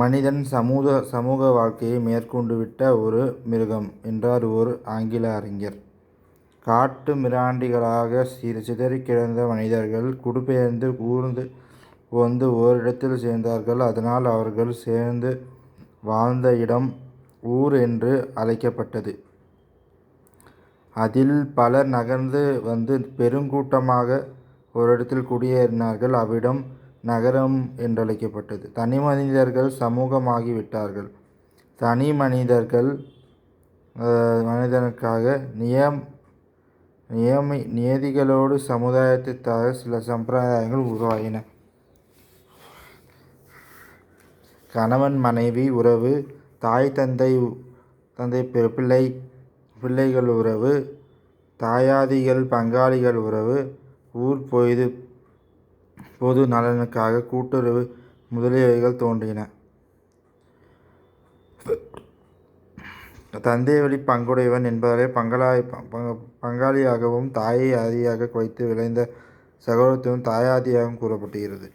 மனிதன் சமூக சமூக வாழ்க்கையை மேற்கொண்டுவிட்ட ஒரு மிருகம் என்றார் ஒரு ஆங்கில அறிஞர். காட்டு மிராண்டிகளாக சிறு சிதறி கிடந்த மனிதர்கள் குடிபெயர்ந்து ஊர்ந்து வந்து ஓரிடத்தில் சேர்ந்தார்கள். அதனால் அவர்கள் சேர்ந்து வாழ்ந்த இடம் ஊர் என்று அழைக்கப்பட்டது. அதில் பலர் நகர்ந்து வந்து பெருங்கூட்டமாக ஒரு இடத்தில் குடியேறினார்கள். அவ்விடம் நகரம் என்றழைக்கப்பட்டது. தனி மனிதர்கள் சமூகமாகிவிட்டார்கள் தனி மனிதர்கள் மனிதனுக்காக நியம் நியமி நியதிகளோடு சமுதாயத்திற்காக சில சம்பிரதாயங்கள் உருவாயின. கணவன் மனைவி உறவு தாய் தந்தை தந்தை பிள்ளை பிள்ளைகள் உறவு தாயாதிகள் பங்காளிகள் உறவு ஊர் பொது நலனுக்காக கூட்டுறவு முதலியவைகள் தோன்றின. தந்தை வழி பங்குடையவன் என்பவரை பங்காளியாகவும் தாயை ஆதியாக வைத்து விளைந்த சகோதரத்துவம் தாயாதியாகவும் கூறப்படுகிறது.